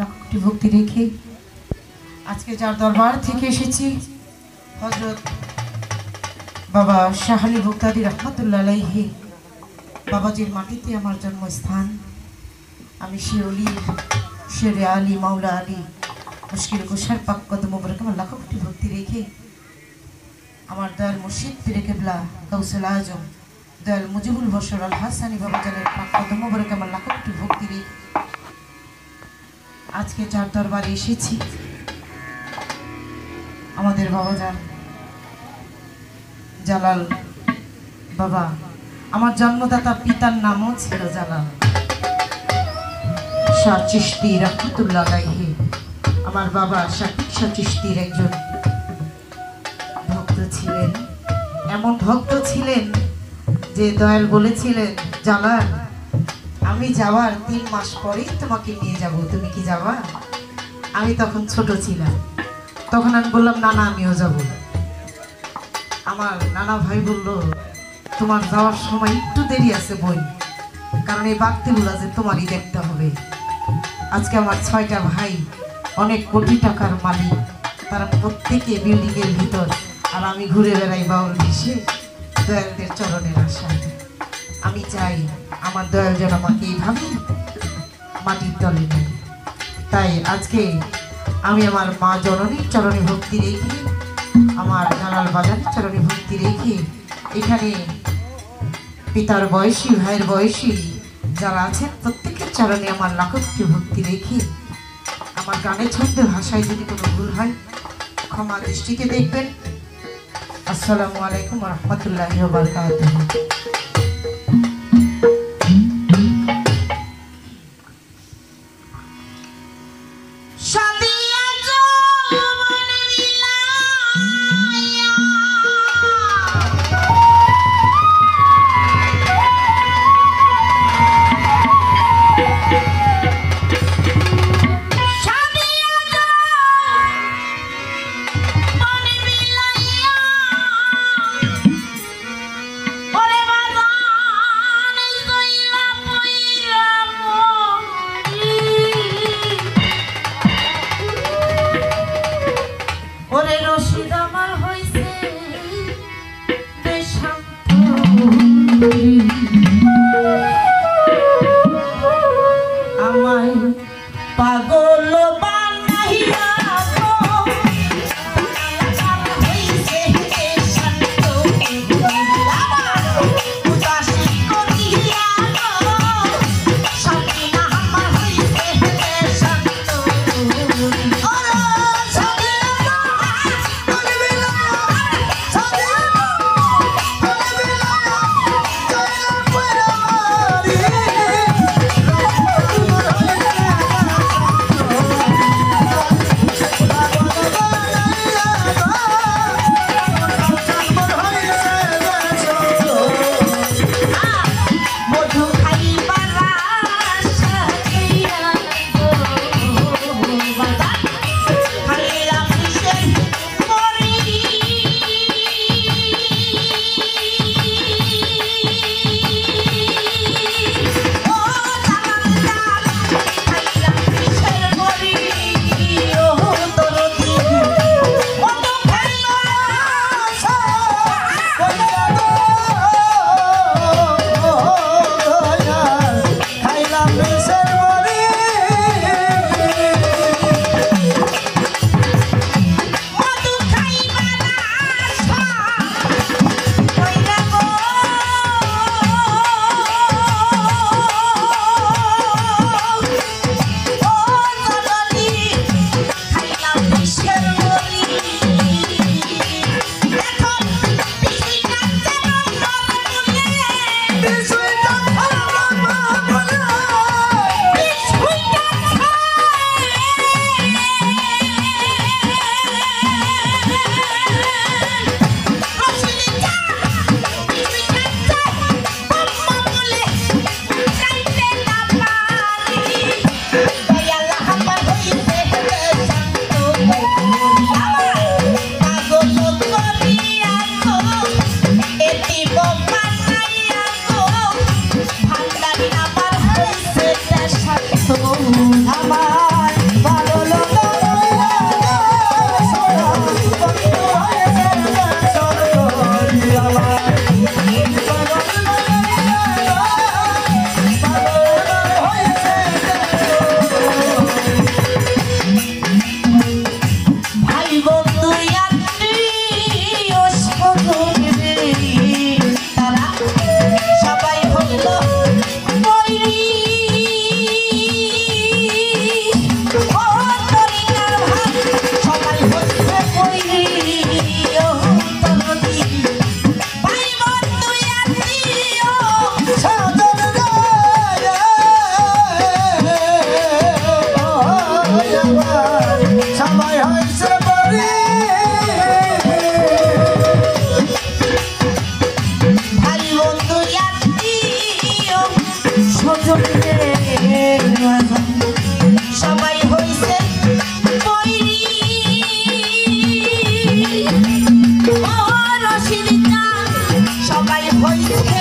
লক্ষ্যটি ভক্তি রেখে আজকে যার দরবার থেকে এসেছি হজরত বাবা শাহালি ভক্তাদি রহমতুল্লাহ আলাইহি বাবাজির মাটিতে আমার জন্মস্থান। আমি শিরলি শেরে আলী, মাওলা আলী, মুশকিল কুষার পাক কদম আমার লাখো ভক্তি রেখে আমার দয়াল মুর্শিদ ফিরে কেবলা কৌশল আজম, দয়াল মুজিবুল বসর আল হাসানি বাবা জানের পাক কদম আমার লাখো ভক্তি রেখে আজকে যার দরবারে এসেছি, আমাদের বাবা যান জালাল বাবা। আমার জন্মদাতা পিতার নামও ছিল জালাল। আমার বাবা শাকিব একজন ভক্ত ছিলেন। এমন ভক্ত ছিলেন যে দয়াল বলেছিলেন, জালাল আমি যাওয়ার তিন মাস পরেই তোমাকে নিয়ে যাব, তুমি কি যাবা? আমি তখন ছোট ছিলাম। তখন আমি বললাম, না না, আমিও যাব। আমার নানা ভাই বলল, তোমার যাওয়ার সময় একটু দেরি আছে বই, কারণ এই বাক্তিগুলো যে তোমারই দেখতে হবে। আজকে আমার ছয়টা ভাই অনেক কোটি টাকার মালিক। তারা প্রত্যেকে বিল্ডিং এর ভিতর, আর আমি ঘুরে বেড়াই বাউল ভেসে দয়ালদের চরণের আশায়। আমি চাই আমার দয়াল যেন আমাকে এইভাবে মাটির নেয়। তাই আজকে আমি আমার মা জননীর চরণে ভক্তি রেখে, আমার জালাল বাজারের চরণে ভক্তি রেখে, এখানে পিতার বয়সী, ভাইয়ের বয়সী যারা আছেন, প্রত্যেকের চরণে আমার লাখকটি ভক্তি রেখে, আমার গানের ছন্দের ভাষায় যদি কোনো ভুল হয়, ক্ষমা দৃষ্টিতে দেখবেন। আসসালামু আলাইকুম রহমতুল্লাহ বারকাতুহ। আমার হয়েছে দেশান্ত Okay.